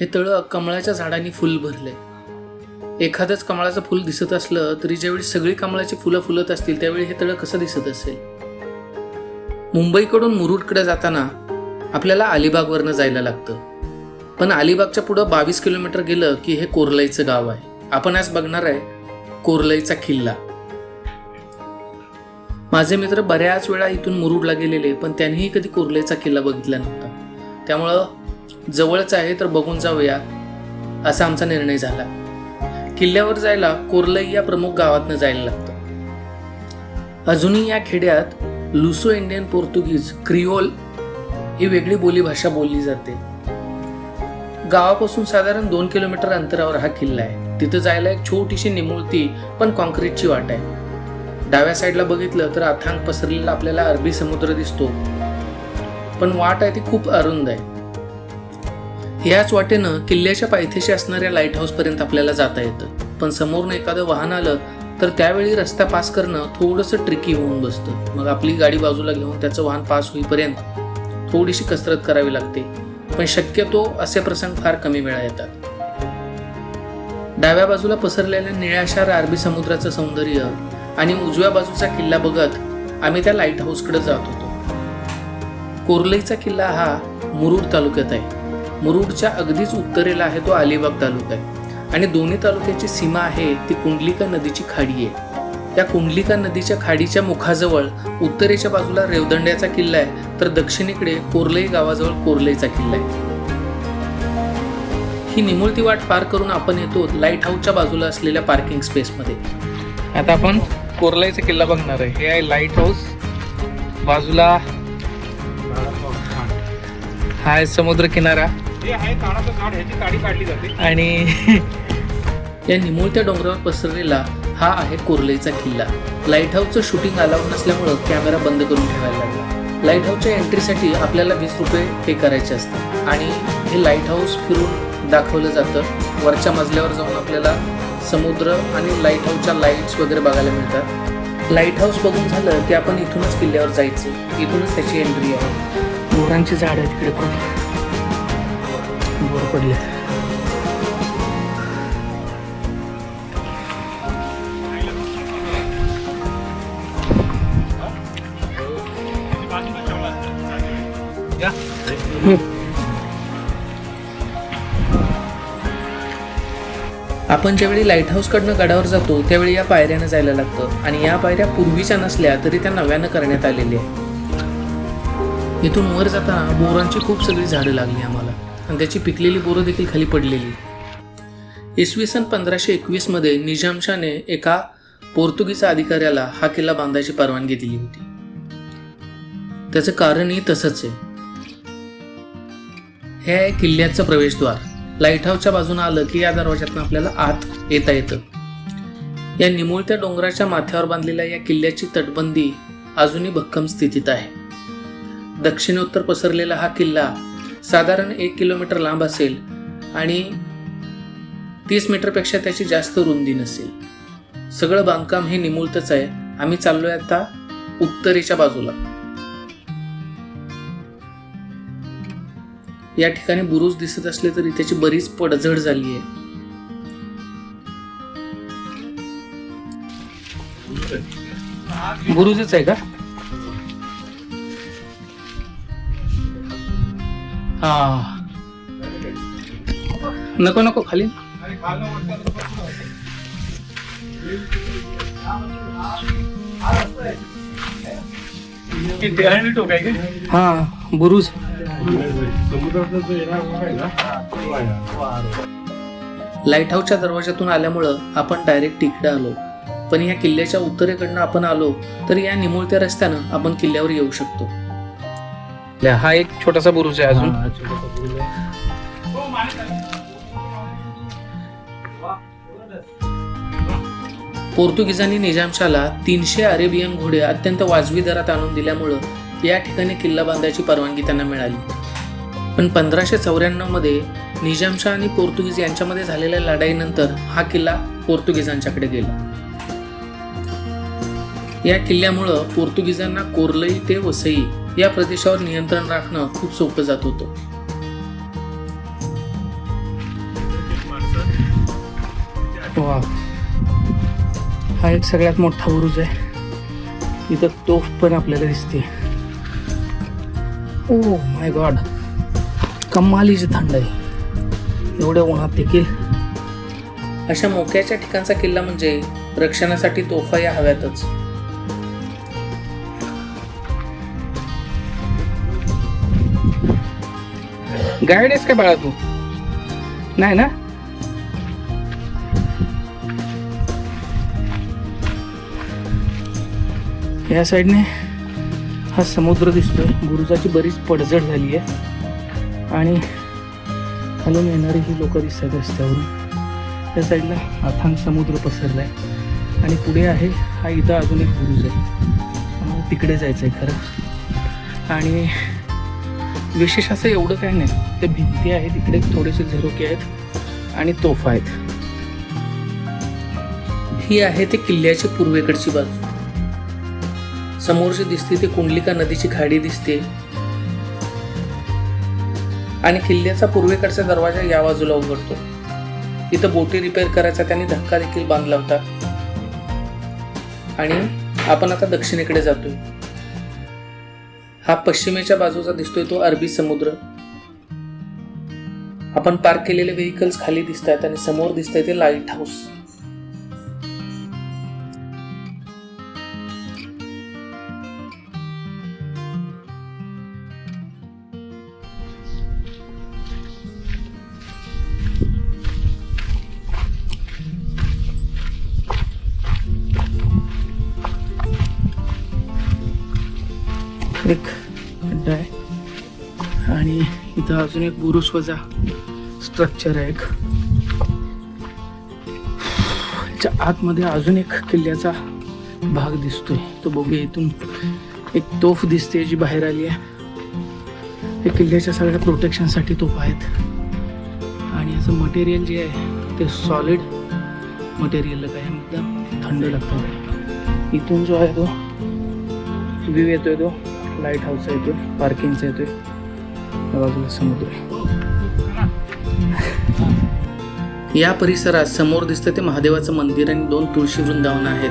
हे तळं कमळाच्या झाडांनी फुल भरलंय. एखादंच कमळाचं फुल दिसत असलं तरी ज्यावेळी सगळी कमळाची फुलं फुलत असतील त्यावेळी हे तळं कसं दिसत असेल? मुंबईकडून मुरुडकडे जाताना आपल्याला अलिबागवरनं जायला लागतं. पण अलिबागच्या पुढं बावीस किलोमीटर गेलं की हे कोरलाईचं गाव आहे. आपण आज बघणार आहे कोरलाईचा किल्ला. माझे मित्र बऱ्याच वेळा इथून मुरुडला गेलेले पण त्यांनीही कधी कोरलेचा किल्ला बघितला नव्हता. त्यामुळं जवळच आहे तर बघून जाऊया असा आमचा निर्णय झाला. किल्ल्यावर जायला कोरलई या प्रमुख गावातनं जायला लागतं. अजूनही या खेड्यात लुसो इंडियन पोर्तुगीज क्रिओल ही वेगळी बोलीभाषा बोलली जाते. गावापासून साधारण दोन किलोमीटर अंतरावर हा किल्ला आहे. तिथं जायला एक छोटीशी निमुळती पण कॉन्क्रीटची वाट आहे. डाव्या साईडला बघितलं तर अथांग पसरलेला आपल्याला अरबी समुद्र दिसतो. पण वाट आहे ती खूप अरुंद आहे. याच वाटेनं किल्ल्याच्या पायथ्याशी असणाऱ्या लाइट हाऊस पर्यंत आपल्याला जाता येतं. पण समोरनं एखादं वाहन आलं तर त्यावेळी रस्ता पास करणं थोडंसं ट्रिकी होऊन बसतं. मग आपली गाडी बाजूला घेऊन त्याचं वाहन पास होईपर्यंत थोडीशी कसरत करावी लागते. पण शक्यतो असे प्रसंग फार कमी वेळा येतात. डाव्या बाजूला पसरलेल्या निळ्याशार अरबी समुद्राचं सौंदर्य आणि उजव्या बाजूचा किल्ला बघत आम्ही त्या लाइट हाऊसकडे जात होतो. कोरलईचा किल्ला हा मुरुड तालुक्यात आहे. मुरुडच्या अगदीच उत्तरेला आहे तो अलिबाग तालुका आहे. आणि दोन्ही तालुक्याची सीमा आहे ती कुंडलिका नदीची खाडी आहे. त्या कुंडलिका नदीच्या खाडीच्या मुखाजवळ उत्तरेच्या बाजूला रेवदंड्याचा किल्ला आहे तर दक्षिणेकडे कोरलई गावाजवळ कोरलईचा किल्ला आहे. ही निमुळती वाट पार करून आपण येतो लाइट हाऊसच्या बाजूला असलेल्या पार्किंग स्पेसमध्ये आता आपण कोरलाईचा किल्ला बघणार आहे. हे आहे लाइट हाऊस बाजूला हा आहे समुद्र किनारा. हे आहे काढाचं झाड ह्याची काडी काढली जाते. आणि या निमुळत्या डोंगरावर पसरलेला हा आहे कोरलेचा किल्ला. लाइट हाऊसचं शूटिंग अलाउड नसल्यामुळं कॅमेरा बंद करून ठेवायला लागला. लाइट हाऊसच्या एंट्रीसाठी आपल्याला वीस रुपये पे करायचे असतात. आणि हे लाइट हाऊस फिरून दाखवलं जातं. वरच्या मजल्यावर जाऊन आपल्याला समुद्र आणि लाइट हाऊसच्या लाईट्स वगैरे बघायला मिळतात. लाइट हाऊस बघून झालं की आपण इथूनच किल्ल्यावर जायचं. इथूनच त्याची एंट्री आहे. बोरांची झाड आहे तिकडे. पण वर पडले. आपण ज्यावेळी लाइट हाऊसकडनं गडावर जातो त्यावेळी या पायऱ्यानं जायला लागतं. आणि या पायऱ्या पूर्वीच्या नसल्या तरी त्या नव्यानं करण्यात आलेल्या आहे इथून वर जाताना बोरांची खूप सगळी झाडं लागली आम्हाला. आणि त्याची पिकलेली बोरं देखील खाली पडलेली. इसवी सन पंधराशे एकवीसमध्ये निजामशाने एका पोर्तुगीज अधिकाऱ्याला हा किल्ला बांधायची परवानगी दिली होती. त्याचं कारणही तसंच आहे. हे आहे किल्ल्याचं प्रवेशद्वार. लाइट हाऊसच्या बाजूने आलं की या दरवाज्यातून आपल्याला आत येता येतं. या निमुळत्या डोंगराच्या माथ्यावर बांधलेल्या या किल्ल्याची तटबंदी अजूनही भक्कम स्थितीत आहे. दक्षिणोत्तर पसरलेला हा किल्ला साधारण एक किलोमीटर लांब असेल आणि तीस मीटरपेक्षा त्याची जास्त रुंदी नसेल. सगळं बांधकाम हे निमुळतच आहे. आम्ही चाललोय आता उत्तरेच्या बाजूला. या ठिकाणी बुरुज दिसत असले तरी त्याची बरीच पडझड झाली आहे बुरुजच आहे का? हा. नको नको खाली. हा बुरुज. लाइट हाऊसच्या दरवाजातून आल्यामुळं आपण डायरेक्ट तिकडे आलो. पण या किल्ल्याच्या उत्तरेकडनं आपण आलो तर या निमुळत्या रस्त्यानं आपण किल्ल्यावर येऊ शकतो. हा एक छोटासा बुरुज आहे अजून. हा, छोटासा बुरुज आहे. पोर्तुगीजांनी निजामशाला तीनशे अरेबियन घोडे अत्यंत वाजवी दरात आणून दिल्यामुळं या ठिकाणी किल्ला बांधायची परवानगी त्यांना मिळाली. पण पंधराशे चौऱ्याण्णवमध्ये निजामशाह आणि पोर्तुगीज यांच्यामध्ये झालेल्या लढाईनंतर हा किल्ला पोर्तुगीजांच्याकडे गेला. या किल्ल्यामुळं पोर्तुगीजांना कोरलई ते वसई या प्रदेशावर नियंत्रण राखणं खूप सोपं जात होतं. हा एक सगळ्यात मोठा बुरुज आहे. इथं तोफ पण आपल्याला दिसते ओ माय गॉड कमालीची थंड आहे. एवढ्या उन्हात देखील. अशा मोक्याच्या ठिकाणचा किल्ला म्हणजे रक्षणासाठी तोफा या हव्यातच. गाईड आहेस का बाळा तू? नाही ना? या साईडने हा समुद्र दिसतोय. गुरुजाची बरीच पडझड झाली आहे आणि खालून येणारी ही लोक दिसतात रस्त्यावरून. त्या साईडला अथांग समुद्र पसरला आहे आणि पुढे आहे हा इथं अजून एक गुरुज आहे. तिकडे जायचं आहे खरं. आणि विशेष असं एवढं काय नाही. ते भिंती आहेत इकडे थोडेसे झरोके आहेत आणि तोफा आहेत. ही आहे ते किल्ल्याची पूर्वेकडची बाजू. समोरची दिसते ते कुंडलिका नदीची खाडी दिसते. आणि किल्ल्याचा पूर्वेकडचा दरवाजा या बाजूला उघडतो. इथं बोटी रिपेअर करायचा त्यांनी धक्का देखील बांधला होता. आणि आपण आता दक्षिणेकडे जातोय. हा पश्चिमेच्या बाजूचा दिसतोय तो अरबी समुद्र. आपण पार्क केलेले व्हेकल्स खाली दिसत आहेत आणि समोर दिसतंय ते लाइट हाऊस एक खड्डा आहे. आणि इथं अजून एक बुरुस वजा स्ट्रक्चर आहे एक. च्या आतमध्ये अजून एक किल्ल्याचा भाग दिसतोय. तो बघूया इथून एक तोफ दिसते जी बाहेर आली आहे. हे किल्ल्याच्या सगळ्या प्रोटेक्शनसाठी तोफ आहेत. आणि याचं मटेरियल जे आहे ते सॉलिड मटेरियल काय एकदम थंड लागतं. इथून जो आहे तो व्ह्यू येतोय तो. लाइट हाऊस येतोय पार्किंगचा येतोय बाजूला समुद्र. या परिसरात समोर दिसतं ते महादेवाचं मंदिर आणि दोन तुळशी वृंदावन आहेत.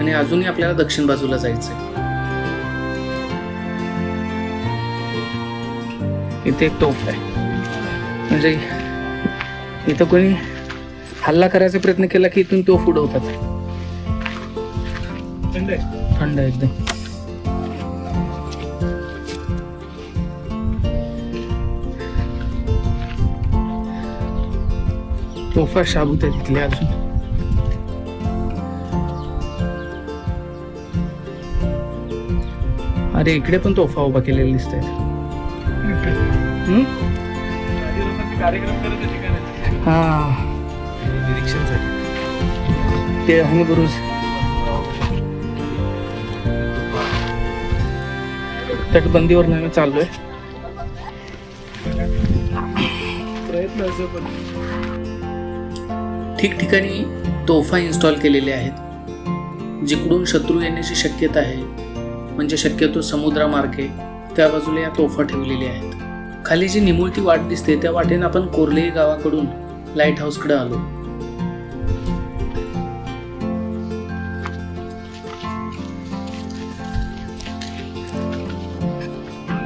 आणि अजूनही आपल्याला दक्षिण बाजूला जायचंय. इथे एक तोफ आहे. म्हणजे इथं कोणी हल्ला करायचा प्रयत्न केला की इथून तोफ उडवतात. थंड एकदम. तोफा शाबूत आहे तिथले अजून. अरे इकडे पण तोफा उभा केलेले दिसत आहेत हा. निरीक्षणसाठी ते आहे तटबंदीवर आम्ही चाललोय. प्रयत्न असं पण. ठिकठिकाणी तोफा इन्स्टॉल केलेले आहेत. जिकडून शत्रू येण्याची शक्यता आहे म्हणजे शक्यतो समुद्रामार्गे त्या बाजूला या तोफा ठेवलेल्या आहेत. खाली जी निमुळती वाट दिसते त्या वाटेने आपण कोर्लेही गावाकडून लाइट हाऊसकडे आलो.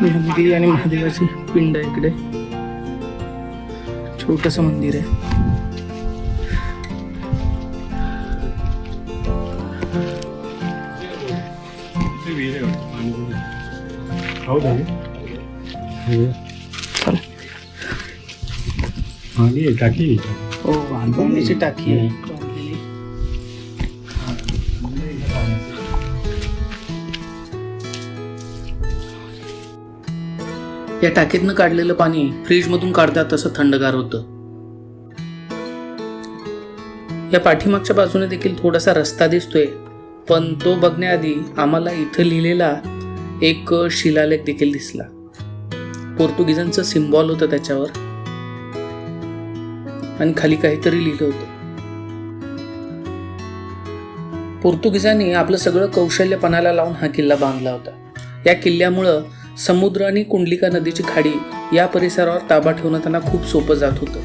नंदी आणि महादेवाची पिंड आहे इकडे छोटस मंदिर आहे ते विहीर आहे वाटतं, पाणी भरून. हौद आहे हे. चला पाणी आहे टाकी आहे इथं. हो पाण्याची टाकी आहे या टाकीतनं काढलेलं पाणी फ्रीजमधून काढतात तसं थंडगार होतं. या पाठीमागच्या बाजूने देखील थोडासा रस्ता दिसतोय पण तो बघण्याआधी आम्हाला इथं लिहिलेला एक शिलालेख देखील दिसला. पोर्तुगीजांचं सिम्बॉल होतं त्याच्यावर. आणि खाली काहीतरी लिहिलं होतं. पोर्तुगीजांनी आपलं सगळं कौशल्यपणाला लावून हा किल्ला बांधला होता. या किल्ल्यामुळं समुद्र आणि कुंडलिका नदीची खाडी या परिसरावर ताबा ठेवणं त्यांना खूप सोपं जात होतं.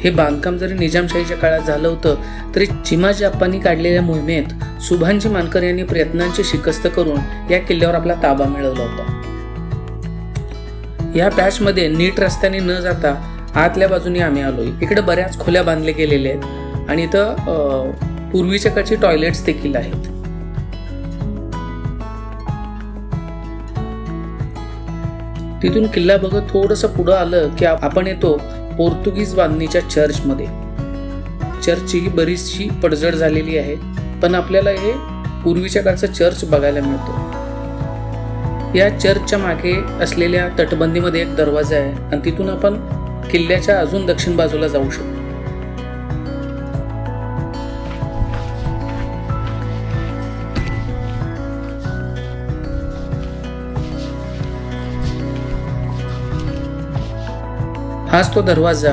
हे बांधकाम जरी निजामशाहीच्या काळात झालं होतं तरी चिमाजी अप्पांनी काढलेल्या मोहिमेत सुभानजी मानकर यांनी प्रयत्नांची शिकस्त करून या किल्ल्यावर आपला ताबा मिळवला होता. या पॅचमध्ये नीट रस्त्याने न जाता आतल्या बाजूने आम्ही आलोय. इकडे बऱ्याच खोल्या बांधले गेलेले आहेत आणि इथं पूर्वीच्या काळची टॉयलेट्स देखील आहेत. तिथून किल्ला बघत थोडंसं पुढं आलं की आपण येतो पोर्तुगीज बांधणीच्या चर्चमध्ये. चर्चची ही बरीचशी पडझड झालेली आहे पण आपल्याला हे पूर्वीच्या काळचं चर्च बघायला मिळतं. या चर्चच्या मागे असलेल्या तटबंदीमध्ये एक दरवाजा आहे आणि तिथून आपण किल्ल्याच्या अजून दक्षिण बाजूला जाऊ शकतो. हाच तो दरवाजा.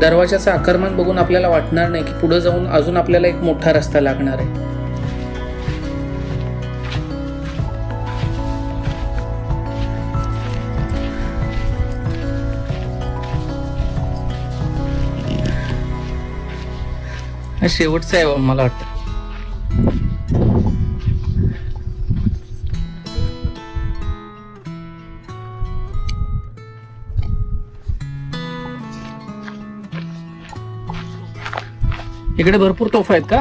दरवाजाचा आकारमान बघून आपल्याला वाटणार नाही की पुढे जाऊन अजून आपल्याला एक मोठा रस्ता लागणार आहे. शेवटचा आहे मला वाटतं. इकडे भरपूर तोफा आहेत का?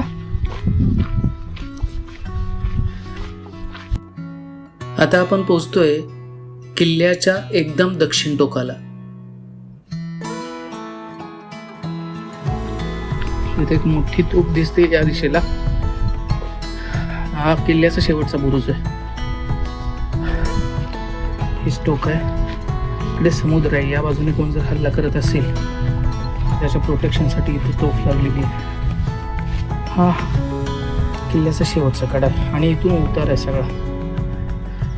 आता आपण पोहोचतोय किल्ल्याच्या एकदम दक्षिण टोकाला. इथे एक मोठी तोफ दिसते या दिशेला. हा किल्ल्याचा शेवटचा बुरुज आहे. हीच टोक आहे. इकडे समुद्र आहे. या बाजूने कोण जर हल्ला करत असेल त्याच्या प्रोटेक्शनसाठी इथे तोफ लागलेली आहे. हा. किल्ल्याचा शेवटचा कडा आहे आणि इथून उतार आहे सगळा.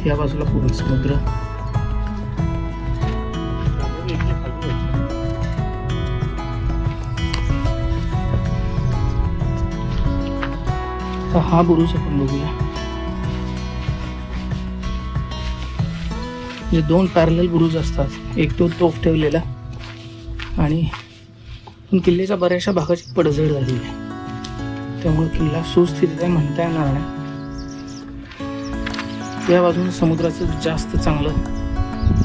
या बाजूला पूर्ण समुद्र. हा बुरुज आपण बघूया. जे दोन पॅरल बुरुज असतात. एक तो तोफ ठेवलेला आणि किल्ल्याच्या बऱ्याचशा भागाची पडझड झालेली आहे. त्यामुळे किल्ला सुस्थितीत आहे म्हणता येणार नाही. या बाजूने समुद्राचं जास्त चांगलं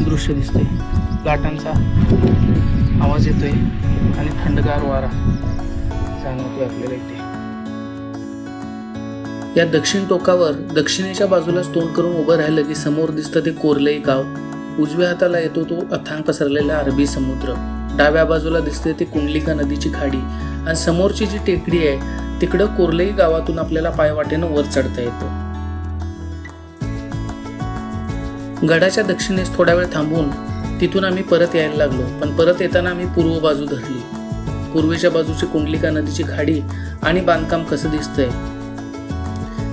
दृश्य दिसतंय. लाटांचा आवाज येतोय आणि थंडगार वारा जाणवतोय आपल्याला इथे. या दक्षिण टोकावर दक्षिणेच्या बाजूलाच तोंड करून उभं राहिलं की समोर दिसतं ते कोरलई गाव. उजव्या हाताला येतो तो अथांग पसरलेला अरबी समुद्र. डाव्या बाजूला दिसते ती कुंडलिका नदीची खाडी. आणि समोरची जी टेकडी आहे तिकडं कोरलेई गावातून आपल्याला पायवाटेनं वर चढता येतो. गडाच्या दक्षिणेस थोडा वेळ थांबून तिथून आम्ही परत यायला लागलो पण परत येताना आम्ही पूर्व बाजू धरली. पूर्वेच्या बाजूची कुंडलिका नदीची खाडी आणि बांधकाम कसं दिसतंय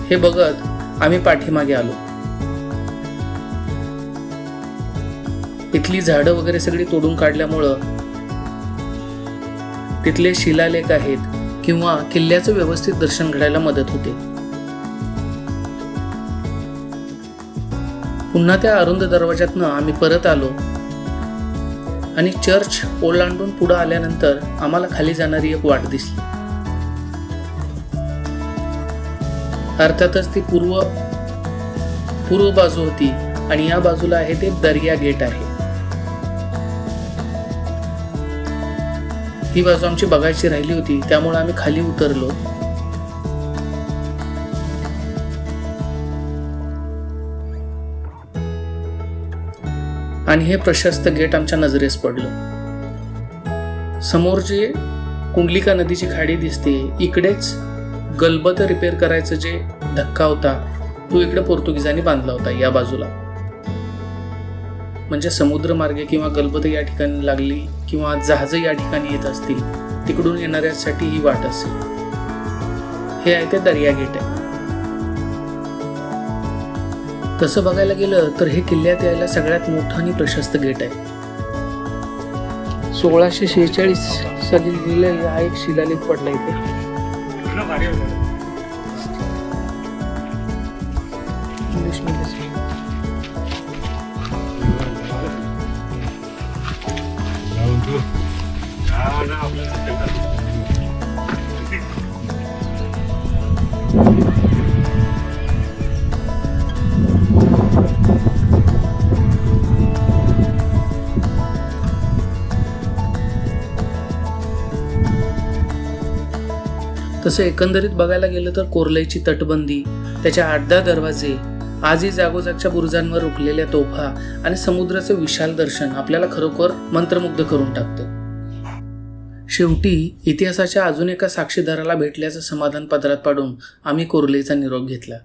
हे बघत आम्ही पाठीमागे आलो. इथली झाडं वगैरे सगळी तोडून काढल्यामुळं तिथले शिलालेख आहेत किंवा किल्ल्याचं व्यवस्थित दर्शन घडायला मदत होते. पुन्हा त्या अरुंद दरवाज्यातनं आम्ही परत आलो. आणि चर्च ओलांडून पुढं आल्यानंतर आम्हाला खाली जाणारी एक वाट दिसली. अर्थातच ती पूर्व पूर्व बाजू होती आणि या बाजूला आहे ते दर्या गेट आहे. ही बाजू आमची बघायची राहिली होती त्यामुळे आम्ही खाली उतरलो. आणि हे प्रशस्त गेट आमच्या नजरेस पडलं. समोर जे कुंडलिका नदीची खाडी दिसते इकडेच गलबत रिपेअर करायचं जे धक्का होता तो इकडे पोर्तुगीजांनी बांधला होता या बाजूला. म्हणजे समुद्रमार्गे किंवा गलबत या ठिकाणी लागली किंवा जहाजं या ठिकाणी येत असतील तिकडून येणाऱ्यासाठी ही वाट असेल. हे आहे ते दर्या गेट आहे. तसं बघायला गेलं तर हे किल्ल्यात यायला सगळ्यात मोठं आणि प्रशस्त गेट आहे. सोळाशे शेहेचाळीस साली लिहिलं हा एक शिलालेख पडला इथे. तसं एकंदरीत बघायला गेलं तर कोरलईची तटबंदी त्याच्या आठ दहा दरवाजे आजही जागोजागच्या बुरुजांवर रुकलेल्या तोफा आणि समुद्राचे विशाल दर्शन आपल्याला खरोखर मंत्रमुग्ध करून टाकतं. शेवटी इतिहासाच्या अजून एका साक्षीदाराला भेटल्याचं समाधान पदरात पाडून आम्ही कोरलेचा निरोप घेतला.